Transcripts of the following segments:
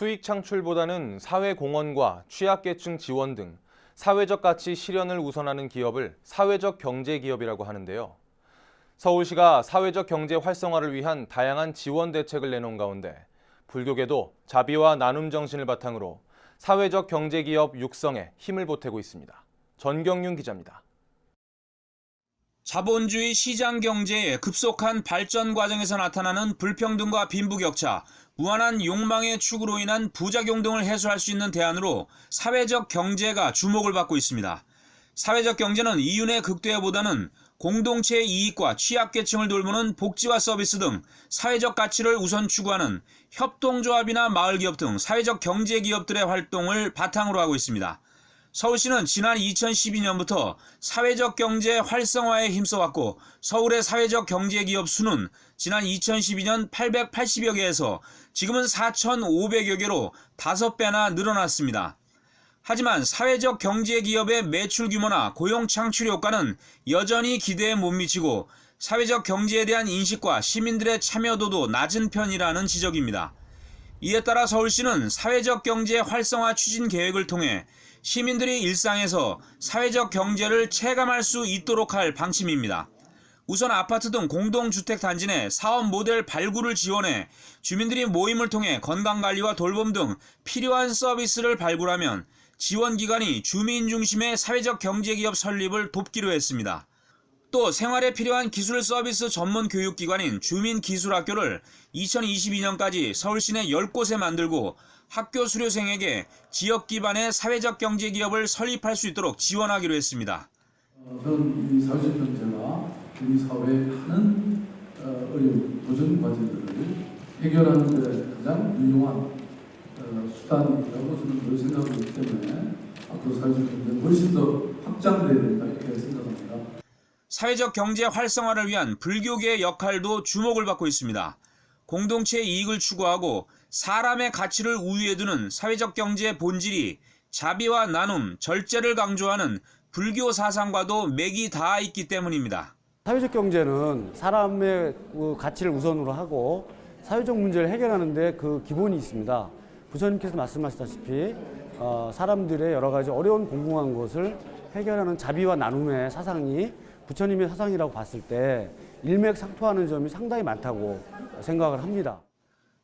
수익 창출보다는 사회 공헌과 취약계층 지원 등 사회적 가치 실현을 우선하는 기업을 사회적 경제 기업이라고 하는데요. 서울시가 사회적 경제 활성화를 위한 다양한 지원 대책을 내놓은 가운데 불교계도 자비와 나눔 정신을 바탕으로 사회적 경제 기업 육성에 힘을 보태고 있습니다. 전경윤 기자입니다. 자본주의 시장 경제의 급속한 발전 과정에서 나타나는 불평등과 빈부격차, 무한한 욕망의 축으로 인한 부작용 등을 해소할 수 있는 대안으로 사회적 경제가 주목을 받고 있습니다. 사회적 경제는 이윤의 극대화보다는 공동체의 이익과 취약계층을 돌보는 복지와 서비스 등 사회적 가치를 우선 추구하는 협동조합이나 마을기업 등 사회적 경제기업들의 활동을 바탕으로 하고 있습니다. 서울시는 지난 2012년부터 사회적 경제 활성화에 힘써왔고 서울의 사회적 경제 기업 수는 지난 2012년 880여 개에서 지금은 4,500여 개로 5배나 늘어났습니다. 하지만 사회적 경제 기업의 매출 규모나 고용 창출 효과는 여전히 기대에 못 미치고 사회적 경제에 대한 인식과 시민들의 참여도도 낮은 편이라는 지적입니다. 이에 따라 서울시는 사회적 경제 활성화 추진 계획을 통해 시민들이 일상에서 사회적 경제를 체감할 수 있도록 할 방침입니다. 우선 아파트 등 공동주택 단지 내 사업 모델 발굴을 지원해 주민들이 모임을 통해 건강관리와 돌봄 등 필요한 서비스를 발굴하면 지원기관이 주민 중심의 사회적 경제기업 설립을 돕기로 했습니다. 또 생활에 필요한 기술 서비스 전문 교육기관인 주민기술학교를 2022년까지 서울시 내 10곳에 만들고 학교 수료생에게 지역 기반의 사회적 경제 기업을 설립할 수 있도록 지원하기로 했습니다. 어, 저는 이 사회적 경제가 우리 사회에 하는 어, 어려운 도전 과제들을 해결하는 데 가장 유용한 어, 수단이라고 저는 늘 생각하고 있기 때문에 앞으로 사회적 경제는 훨씬 더 확장돼야 된다 이렇게 생각합니다. 사회적 경제 활성화를 위한 불교계의 역할도 주목을 받고 있습니다. 공동체의 이익을 추구하고 사람의 가치를 우위에 두는 사회적 경제의 본질이 자비와 나눔, 절제를 강조하는 불교 사상과도 맥이 닿아 있기 때문입니다. 사회적 경제는 사람의 그 가치를 우선으로 하고 사회적 문제를 해결하는데 그 기본이 있습니다. 부처님께서 말씀하셨다시피 어, 사람들의 여러 가지 어려운 공공한 것을 해결하는 자비와 나눔의 사상이 부처님의 사상이라고 봤을 때 일맥상통하는 점이 상당히 많다고 생각을 합니다.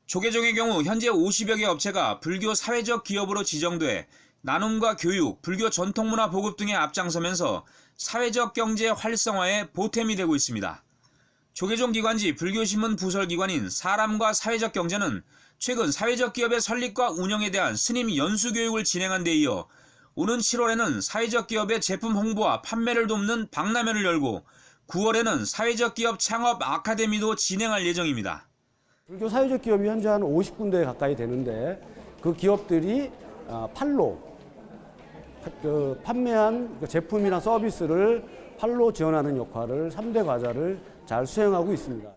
조계종의 경우 현재 50여 개 업체가 불교 사회적 기업으로 지정돼 나눔과 교육, 불교 전통문화 보급 등에 앞장서면서 사회적 경제 활성화에 보탬이 되고 있습니다. 조계종 기관지 불교신문 부설기관인 사람과 사회적 경제는 최근 사회적 기업의 설립과 운영에 대한 스님 연수 교육을 진행한 데 이어 오는 7월에는 사회적 기업의 제품 홍보와 판매를 돕는 박람회를 열고 9월에는 사회적 기업 창업 아카데미도 진행할 예정입니다. 불교 사회적 기업이 현재 한 50군데 가까이 되는데 그 기업들이 아, 팔로 그 판매한 그 제품이나 서비스를 팔로 지원하는 역할을 3대 과자를 잘 수행하고 있습니다.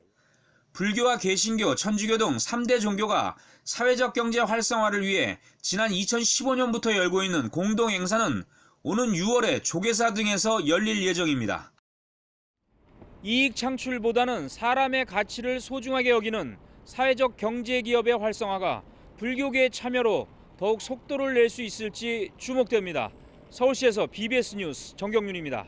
불교와 개신교, 천주교 등 3대 종교가 사회적 경제 활성화를 위해 지난 2015년부터 열고 있는 공동 행사는 오는 6월에 조계사 등에서 열릴 예정입니다. 이익 창출보다는 사람의 가치를 소중하게 여기는 사회적 경제 기업의 활성화가 불교계의 참여로 더욱 속도를 낼 수 있을지 주목됩니다. 서울시에서 BBS 뉴스 정경윤입니다.